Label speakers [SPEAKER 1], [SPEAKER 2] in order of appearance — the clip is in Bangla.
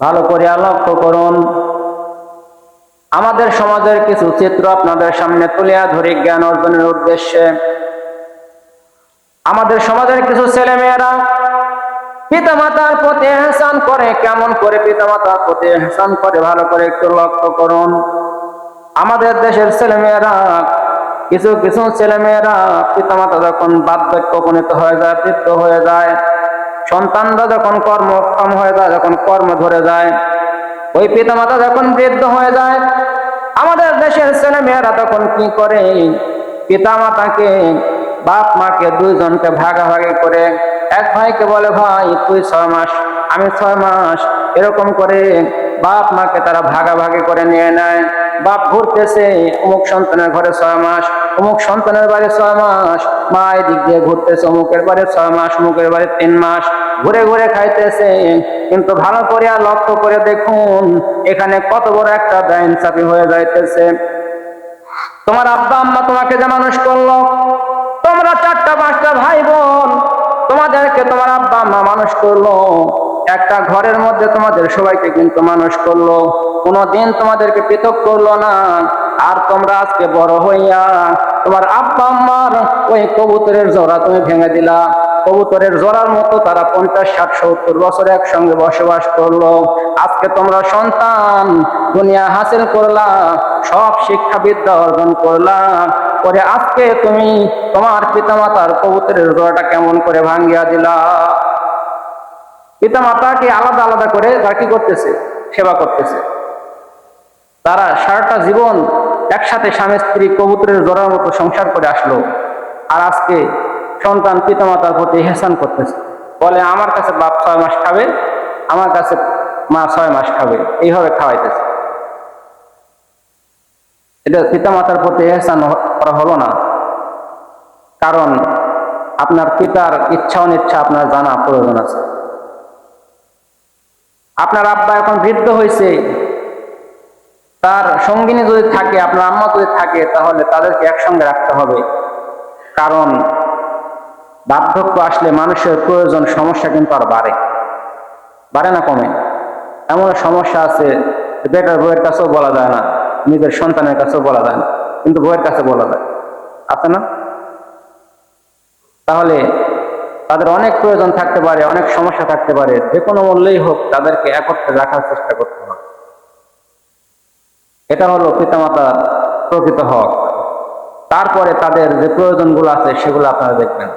[SPEAKER 1] ভালো করে লক্ষ্য করুন। আমাদের সমাজের কিছু চিত্র আপনাদের সামনে তুলিয়া ধরি জ্ঞান অর্জনের উদ্দেশ্যে। আমাদের সমাজের কিছু ছেলে মেয়েরা পিতা মাতার প্রতি এহসান করে, কেমন করে পিতা মাতার প্রতি এহসান করে, ভালো করে একটু লক্ষ্য করুন। আমাদের দেশের ছেলে মেয়েরা কিছু কিছু ছেলে মেয়েরা পিতা মাতা যখন বার্ধক্য উপনীত হয়ে যায়, বৃদ্ধ হয়ে যায় সন্তানরা যখন কর্মক্ষম হয়ে যায়, যখন কর্ম ধরে যায়, ওই পিতা মাতা যখন বৃদ্ধ হয়ে যায়, আমাদের দেশের ছেলে মেয়েরা তখন কি করে? পিতা মাতাকে বাপ মাকে দুইজনকে ভাগাভাগি করে, এক ভাইকে বলে, ভাই, তুই ছয় মাস, আমি ছয় মাস, এরকম করে বাপ মাকে তারা ভাগাভাগি করে নিয়ে নেয়। বাপ ঘুরতেছে, অমুক সন্তানের ঘরে ছয় মাস, অমুক সন্তানের বাড়ি ছয় মাস, মা এদিক দিয়ে ঘুরতেছে, অমুকের বাড়ি ছয় মাস, অমুকের বাড়ি তিন মাস, ঘুরে ঘুরে খাইতেছে। কিন্তু ভালো করে লক্ষ্য করে দেখুন, এখানে কত বড় একটা দাইন চাপি হয়ে যাইতেছে। তোমার আব্বা আম্মা তোমাকে যে মানুষ করল, তোমরা চারটা পাঁচটা ভাই বোন, তোমাদেরকে তোমার আব্বা আম্মা মানুষ করল। একটা ঘরের মধ্যে তোমাদের সবাইকে কিন্তু মানুষ করল, কোনোদিন তোমাদেরকে পৃথক করল না। আর তোমরা আজকে বড় হইয়া তোমার আব্বা আম্মার ওই কবুতরের জোড়া তুমি ভেঙে দিলা। কবুতরের জোড়ার মতো তারা পঞ্চাশ, ষাট, সত্তর বছর একসঙ্গে বসবাস করল। আজকে তোমরা সন্তান, দুনিয়া হাসিল করলা, সব শিক্ষা বিদ্যা অর্জন করলা। পরে আজকে তুমি তোমার পিতামাতার কবুতরের জোড়াটা কেমন করে ভাঙ্গিয়া দিলা? পিতামাতাকে আলাদা আলাদা করে তারা কি করতেছে? সেবা করতেছে। তারা সারাটা জীবন একসাথে স্বামী, স্ত্রী, কবুতরের জোড়ার মতো সংসার করে আসলো। আর আজকে সন্তান পিতামাতার প্রতি হেসান করতেছে। বলে, আমার কাছে বাপ ছয় মাস খাবে, আমার কাছে মা ছয় মাস খাবে। এইভাবে খাওয়াইতেছে। এটা পিতামাতার প্রতি এহসান করা হলো না। কারণ আপনার পিতার ইচ্ছা, অনিচ্ছা আপনার জানা প্রয়োজন আছে। আপনার আব্বা এখন বৃদ্ধ হয়েছে, তার সঙ্গিনী যদি থাকে, আপনার আম্মা যদি থাকে, তাহলে তাদেরকে একসঙ্গে রাখতে হবে। কারণ বার্ধক্য আসলে মানুষের প্রয়োজন, সমস্যা কিন্তু আর বাড়ে। বাড়ে না কমে। এমন সমস্যা আছে, বেটার বইয়ের কাছেও বলা যায় না, নিজের সন্তানের কাছেও বলা যায় না, কিন্তু বইয়ের কাছে বলা যায়। আছে না? তাহলে তাদের অনেক প্রয়োজন থাকতে পারে, অনেক সমস্যা থাকতে পারে, যে কোনো মূল্যেই হোক তাদেরকে একত্রে রাখার চেষ্টা করতে হবে। এটা হলো পিতামাতার প্রকৃত হক। তারপরে তাদের যে প্রয়োজনগুলো আছে সেগুলো আপনারা দেখবেন।